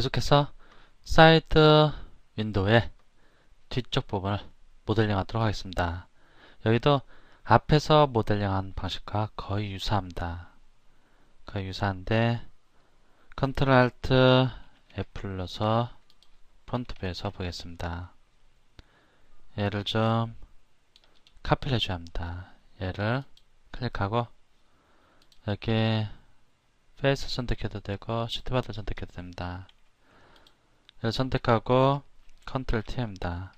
계속해서 사이드 윈도우의 뒤쪽 부분을 모델링 하도록 하겠습니다. 여기도 앞에서 모델링한 방식과 거의 유사합니다. 거의 유사한데 컨트롤 알트 F 눌러서 프론트 뷰에서 보겠습니다. 얘를 좀 카피를 해줘야 합니다. 얘를 클릭하고 여기 페이스 선택해도 되고 시트바드 선택해도 됩니다. 선택하고 컨트롤 T입니다.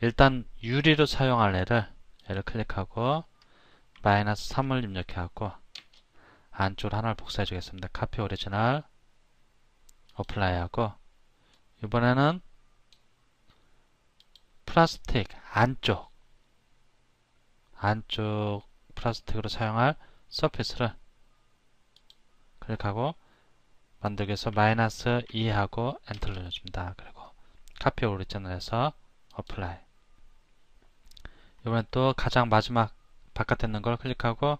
일단 유리로 사용할 애를 얘를 클릭하고 마이너스 3을 입력해갖고 안쪽으로 하나를 복사해 주겠습니다. 카피 오리지널 어플라이 하고 이번에는 플라스틱 안쪽 안쪽 플라스틱으로 사용할 서피스를 클릭하고 만들기에서 마이너스 2하고 엔터를 눌러줍니다. 그리고 카피 오리지널에서 어플라이 이번엔 또 가장 마지막 바깥에 있는 걸 클릭하고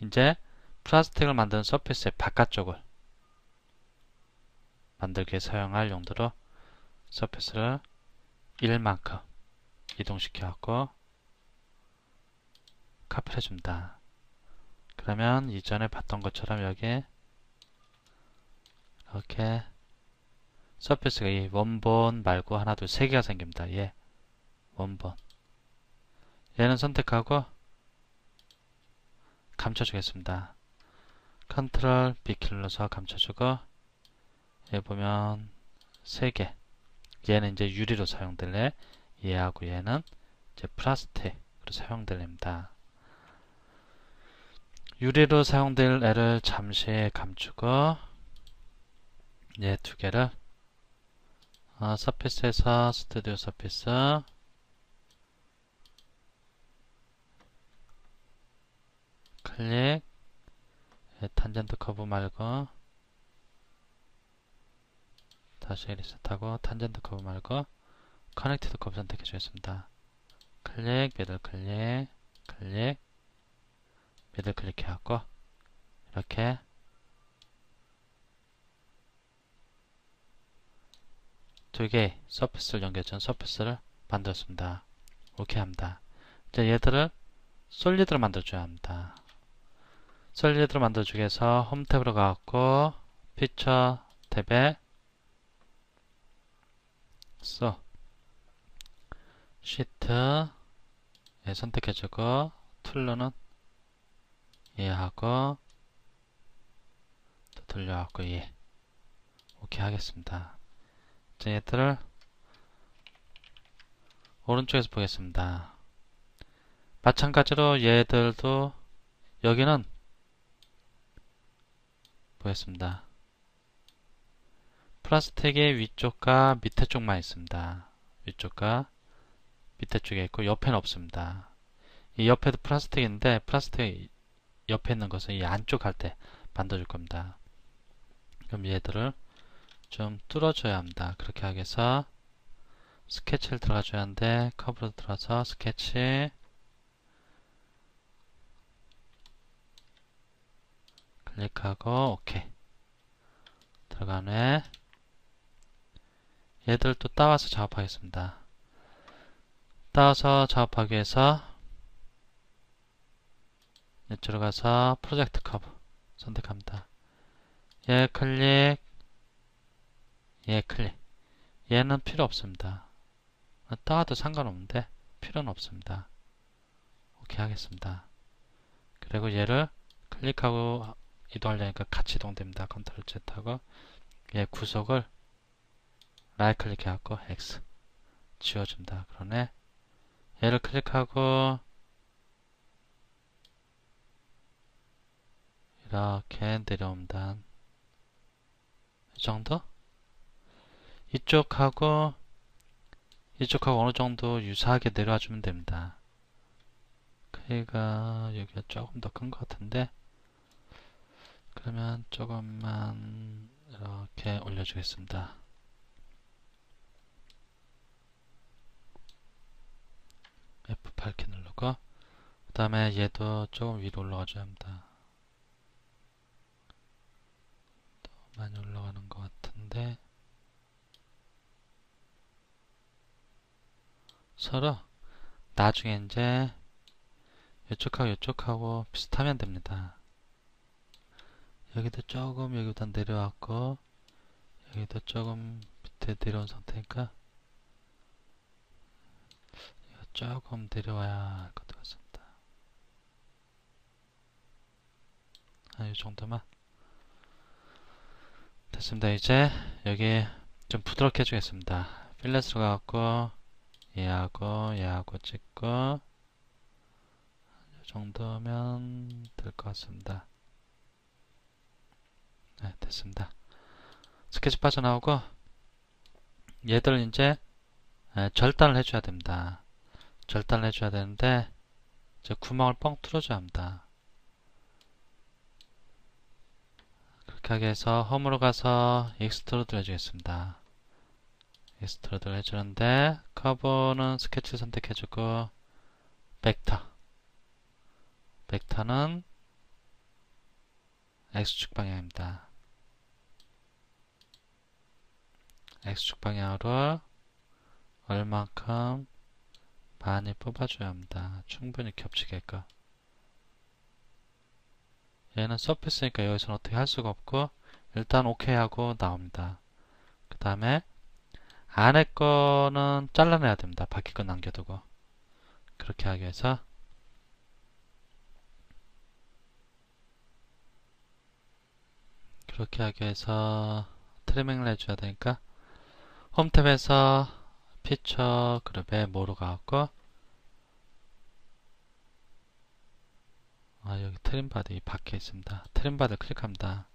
이제 플라스틱을 만드는 서피스의 바깥쪽을 만들기에 사용할 용도로 서피스를 1만큼 이동시켜 갖고 카피를 해줍니다. 그러면 이전에 봤던 것처럼 여기 이렇게 서피스가 이 원본 말고 하나 둘 세 개가 생깁니다. 얘 원본 얘는 선택하고 감춰주겠습니다. 컨트롤 B키 눌러서 감춰주고 여기 보면 3개 얘는 이제 유리로 사용될래 얘하고 얘는 이제 플라스틱으로 사용될랍니다. 유리로 사용될 애를 잠시 감추고 얘두 개를. 어, 서피스에서 스튜디오 서피스. 클릭. 예, 탄젠트 커브 말고. 다시 리셋하고 탄젠트 커브 말고. 커넥티드 커브 선택해 주겠습니다. 클릭, 미들 클릭, 클릭, 미들 클릭해 갖고 이렇게 두 개의 서피스를 연결해준 서피스를 만들었습니다. 오케이 합니다. 이제 얘들을 솔리드로 만들어줘야 합니다. 솔리드로 만들어주기 위해서 홈 탭으로 가갖고 피처 탭에 써 시트 예, 선택해주고 툴로는 예하고 또 돌려갖고 예 오케이 하겠습니다. 얘들을 오른쪽에서 보겠습니다. 마찬가지로 얘들도 여기는 보겠습니다. 플라스틱의 위쪽과 밑에 쪽만 있습니다. 위쪽과 밑에 쪽에 있고 옆에는 없습니다. 이 옆에도 플라스틱인데 플라스틱 옆에 있는 것은 이 안쪽 할 때 만들어줄 겁니다. 그럼 얘들을 좀 뚫어줘야 합니다. 그렇게 하기 위해서 스케치를 들어가줘야 하는데 커브로 들어가서 스케치 클릭하고 오케이 후에 얘들 또 따와서 작업하겠습니다. 따와서 작업하기 위해서 이쪽으로 가서 프로젝트 커브 선택합니다. 얘 클릭 얘 클릭 얘는 필요 없습니다. 따와도 상관없는데 필요는 없습니다. 오케이 하겠습니다. 그리고 얘를 클릭하고 이동하려니까 같이 이동됩니다. 컨트롤 Z하고 얘 구속을 라이트 클릭해갖고 X 지워줍니다. 그러네 얘를 클릭하고 이렇게 내려옵니다. 이 정도? 이쪽하고 이쪽하고 어느 정도 유사하게 내려와 주면 됩니다. 크기가 여기가 조금 더 큰 것 같은데 그러면 조금만 이렇게 올려주겠습니다. F8키 누르고 그 다음에 얘도 조금 위로 올라가 줘야 합니다. 더 많이 올라가는 것 같은데 서로 나중에 이제 이쪽하고 이쪽하고 비슷하면 됩니다. 여기도 조금 여기보다 내려왔고 여기도 조금 밑에 내려온 상태니까 조금 내려와야 할 것 같습니다. 한 이 정도만 됐습니다. 이제 여기 좀 부드럽게 해주겠습니다. 필렛으로 가갖고 얘하고 얘하고 찍고 이 정도면 될 것 같습니다. 네, 됐습니다. 스케치 빠져나오고 얘들 이제 네, 절단을 해줘야 됩니다. 절단을 해줘야 되는데 이제 구멍을 뻥 뚫어줘야 합니다. 그렇게 해서 홈으로 가서 익스트로드 해주겠습니다. 익스트로드 해주는데 커버는 스케치 선택해주고 벡터 벡터는 X축 방향입니다. X축 방향으로 얼만큼 많이 뽑아줘야 합니다. 충분히 겹치게끔. 얘는 서피스니까 여기서는 어떻게 할 수가 없고 일단 오케이 하고 나옵니다. 그 다음에 안에 거는 잘라내야 됩니다. 바퀴 거 남겨두고 그렇게 하기 위해서 그렇게 하기 위해서 트리밍을 해줘야 되니까 홈탭에서 피처 그룹에 뭐로 가갖고 아 여기 트림 바디 밖에 있습니다. 트림 바디 클릭합니다.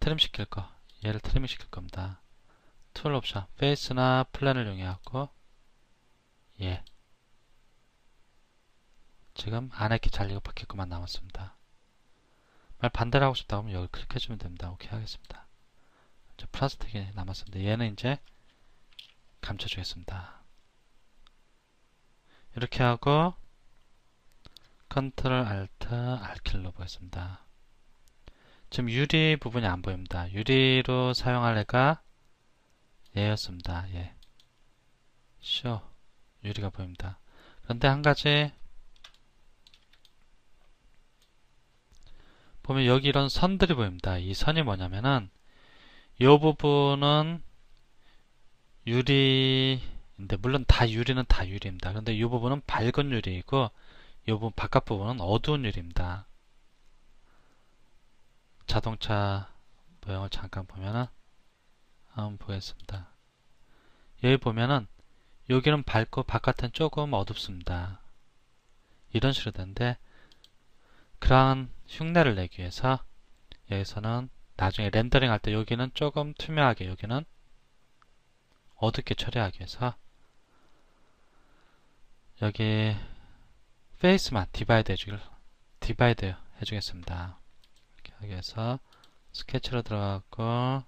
트림 시킬 거 얘를 트리밍 시킬 겁니다. 툴 옵션 페이스나 플랜을 이용해갖고 예 지금 안에 이렇게 잘리고 바뀔 것만 남았습니다. 말 반대로 하고 싶다 하면 여기 클릭해주면 됩니다. 오케이 하겠습니다. 이제 플라스틱이 남았습니다. 얘는 이제 감춰주겠습니다. 이렇게 하고 컨트롤 알트 알킬로 보겠습니다. 지금 유리 부분이 안 보입니다. 유리로 사용할 애가 얘였습니다. 예. 쇼 유리가 보입니다. 그런데 한 가지 보면 여기 이런 선들이 보입니다. 이 선이 뭐냐면은 이 부분은 유리인데 물론 다 유리는 다 유리입니다. 그런데 이 부분은 밝은 유리이고 이 부분 바깥 부분은 어두운 유리입니다. 자동차 모형을 잠깐 보면은 한번 보겠습니다. 여기 보면은 여기는 밝고 바깥은 조금 어둡습니다. 이런 식으로 되는데 그러한 흉내를 내기 위해서 여기서는 나중에 렌더링 할 때 여기는 조금 투명하게 여기는 어둡게 처리하기 위해서 여기 페이스만 디바이드 해주길 디바이드 해주겠습니다. 이렇게 위해서 스케치로 들어가고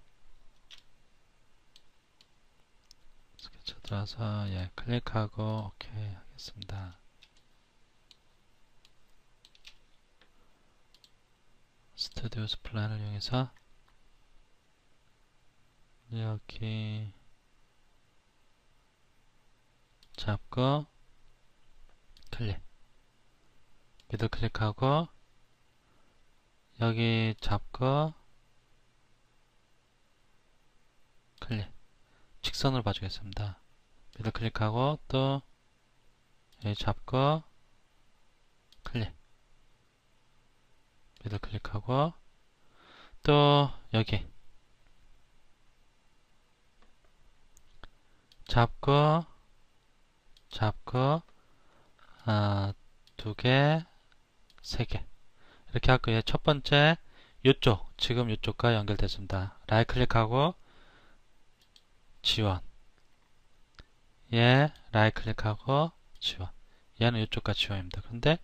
들어가서 예 클릭하고 오케이 하겠습니다. 스튜디오 스플랜을 이용해서 여기 잡고 클릭 미들 클릭하고 여기 잡고 클릭 직선으로 봐주겠습니다 미들 클릭하고 또 여기 잡고 클릭 미들 클릭하고 또 여기 잡고 잡고 아, 두 개, 세 개. 이렇게 하고 예, 첫 번째 이쪽 지금 이쪽과 연결됐습니다. 라이트 클릭하고 지원. 예, 라이트 클릭하고 지원. 얘는 이쪽과 지원입니다. 그런데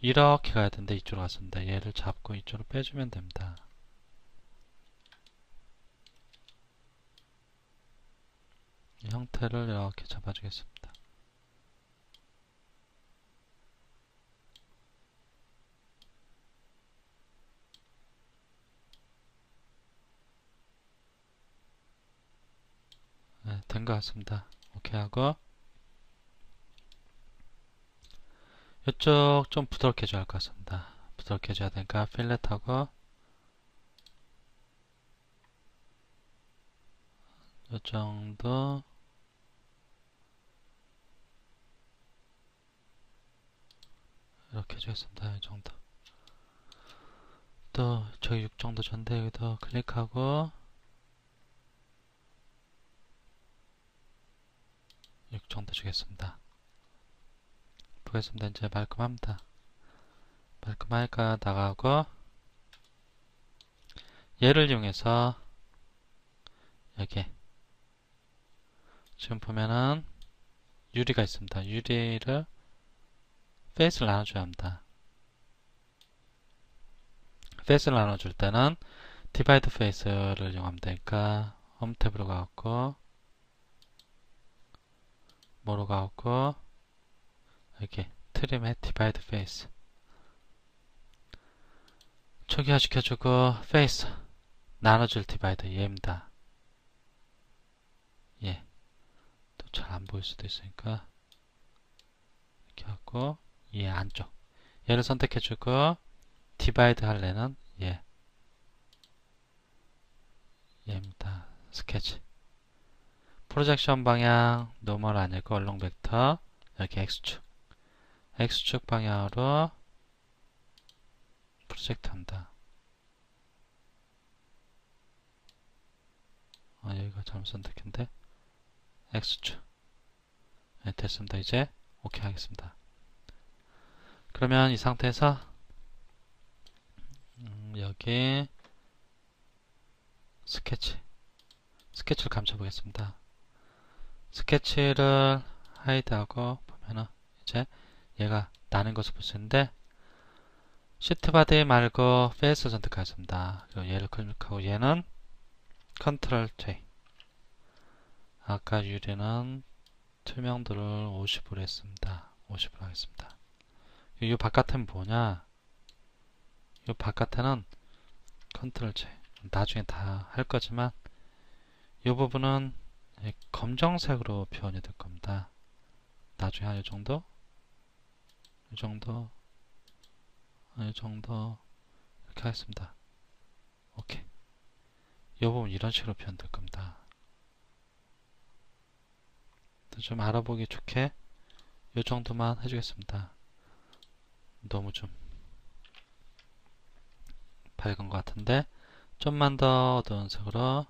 이렇게 가야 되는데 이쪽으로 갔습니다. 얘를 잡고 이쪽으로 빼주면 됩니다. 이 형태를 이렇게 잡아주겠습니다. 네, 된것 같습니다. 오케이 하고 이쪽 좀 부드럽게 해줘야 할 것 같습니다. 부드럽게 해줘야 되니까 필렛하고 이 정도 이렇게 해주겠습니다. 이 정도 또 저기 6 정도 전데 여기도 클릭하고 6 정도 주겠습니다. 보겠습니다. 이제 말끔합니다. 말끔하니까 나가고 얘를 이용해서 여기 지금 보면은 유리가 있습니다. 유리를 페이스를 나눠줘야 합니다. 페이스를 나눠줄 때는 디바이드 페이스를 이용하면 되니까 홈 탭으로 가고 뭐로 가고 여기 트림의 디바이드 페이스 초기화 시켜주고 페이스 나눠줄 디바이드 얘입니다. 예. 또 잘 안 보일 수도 있으니까. 이렇게 하고 얘 안쪽. 얘를 선택해주고 디바이드 할래는 얘. 얘입니다. 스케치 프로젝션 방향 노멀 아니고 얼렁 벡터 여기 X축 X축 방향으로 프로젝트 한다. 아, 여기가 잘못 선택했는데 X축 네, 됐습니다. 이제 오케이 하겠습니다. 그러면 이 상태에서 음, 여기 스케치 스케치를 감춰 보겠습니다. 스케치를 하이드하고 보면은 이제 얘가 나는 것을 볼 수 있는데 시트 바디 말고 페이스 선택하겠습니다. 그리고 얘를 클릭하고 얘는 컨트롤 J 아까 유리는 투명도를 50으로 했습니다. 50으로 하겠습니다. 이 바깥에는 뭐냐 이 바깥에는 컨트롤 J 나중에 다 할 거지만 이 부분은 검정색으로 표현이 될 겁니다. 나중에 한 이 정도 이 정도 이 정도 이렇게 하겠습니다. 오케이 이 부분 이런 식으로 표현될 겁니다. 좀 알아보기 좋게 이 정도만 해주겠습니다. 너무 좀 밝은 것 같은데 좀만 더 어두운 색으로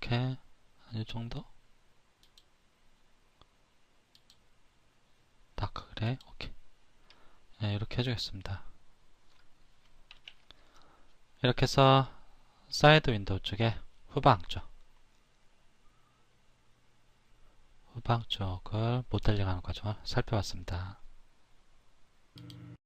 이렇게 이 정도? 다크 그래? 오케이. 네, 이렇게 해주겠습니다. 이렇게 해서 사이드 윈도우 쪽에 후방 쪽. 후방 쪽을 모델링하는 과정을 살펴봤습니다